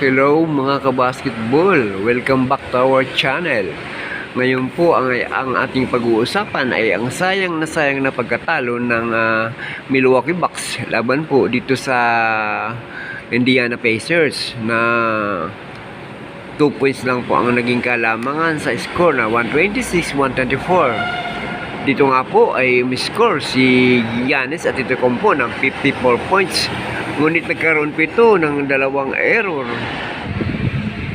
Hello mga kabasketball! Welcome back to our channel. Ngayon po ang, ang ating pag-uusapan ay ang sayang na sayang na pagkatalo ng ah, Milwaukee Bucks laban po dito sa Indiana Pacers na 2 points lang po ang naging kalamangan sa score na 126-124. Dito nga po ay score si Giannis at Antetokounmpo ng 54 points. Ngunit nagkaroon po ito ng dalawang error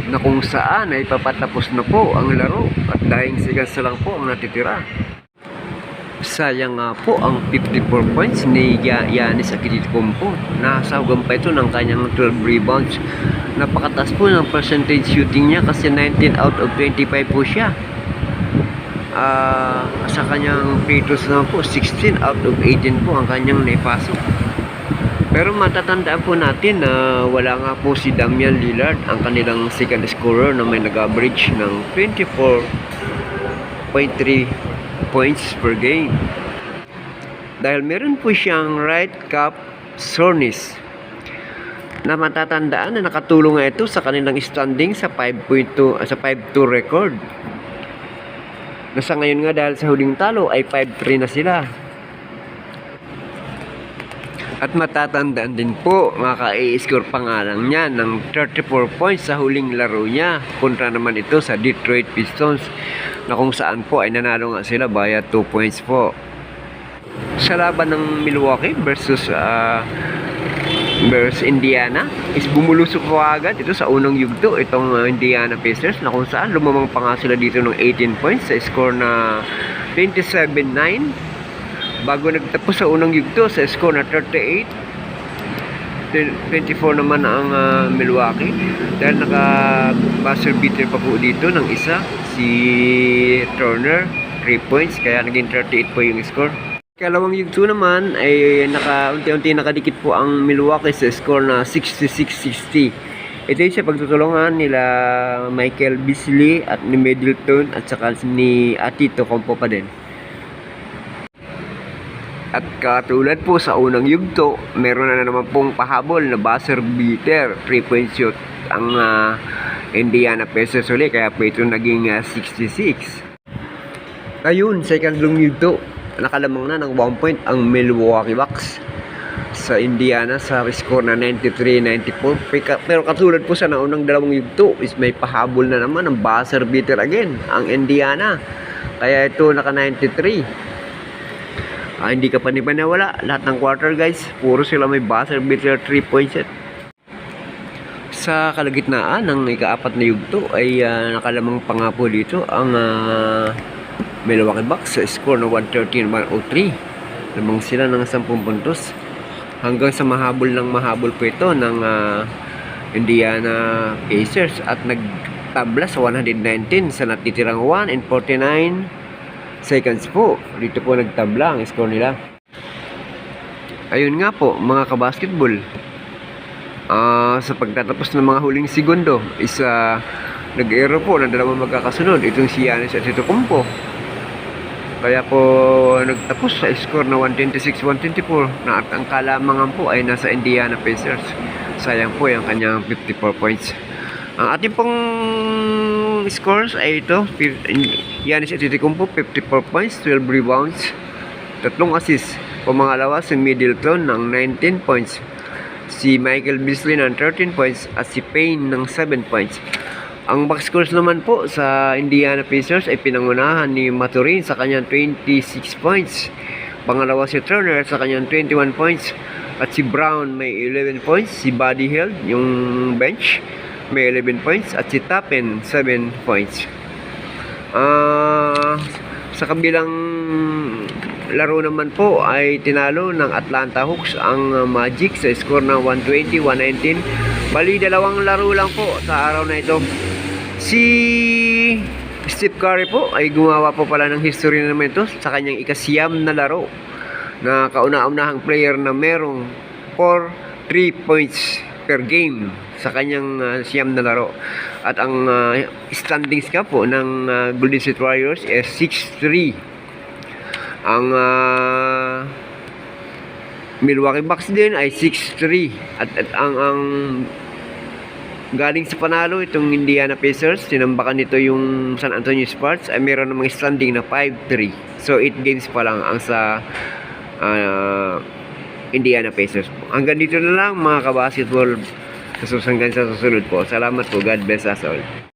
na kung saan ay papatapos na po ang laro at dahil seconds na lang po ang natitira. Sayang nga po ang 54 points ni Ya- Giannis Antetokounmpo. Nasahugan pa ito ng kanyang 12 rebounds. Napakataas po ng percentage shooting niya kasi 19 out of 25 po siya. Ah, sa kanyang free throws naman po, 16 out of 18 po ang kanyang naipasok. Pero matatandaan po natin na wala nga po si Damian Lillard, ang kanilang second scorer na may nag-average ng 24.3 points per game. Dahil meron po siyang right cup soreness na matatandaan na nakatulong ito sa kanilang standing sa 5.2 ah, sa 5-2 record. Na sa ngayon nga dahil sa huling talo ay 5-3 na sila. At matatandaan din po, maka-i-score pa nga lang niya ng 34 points sa huling laro niya. Kontra naman ito sa Detroit Pistons na kung saan po ay nanalo nga sila via 2 points po. Sa laban ng Milwaukee versus ah, versus Indiana is bumulusok po agad ito sa unang yugto itong ah, Indiana Pacers na kung saan lumamang pa nga sila dito ng 18 points sa score na 27-9 bago nagtapos sa unang yugto sa score na 38 24 naman ang ah, Milwaukee. Dahil naka buzzer beater pa po dito ng isa si Turner 3 points. Kaya naging 38 po yung score. Kalawang yugto naman ay naka unti-unti nakadikit po ang Milwaukee sa score na 66-60 ito yung sa pagtutulungan nila Michael Beasley at ni Middleton at saka ni Atito Compo pa din at katulad po sa unang yugto, meron na naman pong pahabol na buzzer beater, 3-point shoot ang ah, Indiana Pacers uli, kaya po ito naging ah, 66. Ayun, sa ikalong yugto, nakalamang na ng 1 point ang Milwaukee Bucks sa Indiana sa score na 93-94 Pika- pero katulad po sa naunang dalawang yugto is may pahabol na naman ng buzzer beater again ang Indiana. Kaya ito naka 93 Ah, hindi ka pa ni nawala. Lahat ng quarter guys, puro sila may buzzer beater 3 point set. Sa kalagitnaan ng ikaapat na yugto ay ah, nakalamang pa nga po dito ang uh, Milwaukee Bucks sa score na 113-103. Lamang sila ng 10 puntos. Hanggang sa mahabol ng mahabol po ito ng ah, Indiana Pacers at nagtabla sa 119 sa natitirang 1 and 49 seconds po. Dito po nagtabla ang score nila. Ayun nga po, mga kabasketball. Ah, sa pagtatapos ng mga huling segundo, isa nag-error po ng dalawang magkakasunod. Itong si Giannis at Antetokounmpo. Kaya po nagtapos sa score na 126-124 na at ang kalamangan po ay nasa Indiana Pacers. Sayang po yung kanyang 54 points. Ang ating pong scores ay ito. Yanis Antetokounmpo 54 points, 12 rebounds, tatlong assists. Pumangalawa si Middleton ng 19 points. Si Michael Beasley ng 13 points at si Payne ng 7 points. Ang box scores naman po sa Indiana Pacers ay pinangunahan ni Maturin sa kanyang 26 points. Pangalawa si Turner sa kanyang 21 points. At si Brown may 11 points. Si Buddy Hield, yung bench, may 11 points. At si Tappen, 7 points. Ah, sa kabilang laro naman po ay tinalo ng Atlanta Hawks ang uh, Magic sa score na 120-119. Bali dalawang laro lang po sa araw na ito. Si Steve Curry po ay gumawa po pala ng history na naman ito sa kanyang ikasiyam na laro na kauna-unahang player na merong 4 3 points per game sa kanyang uh, siyam na laro. At ang uh, standings ka po ng uh, Golden State Warriors is 6-3. Ang uh, Milwaukee Bucks din ay 6-3 at, at ang ang galing sa panalo itong Indiana Pacers, tinambakan nito yung San Antonio Spurs, ay meron namang standing na 5-3. So 8 games pa lang ang sa ah, Indiana Pacers po. Hanggang dito na lang mga kabasketball. Susunod sa susunod po. Salamat po. God bless us all.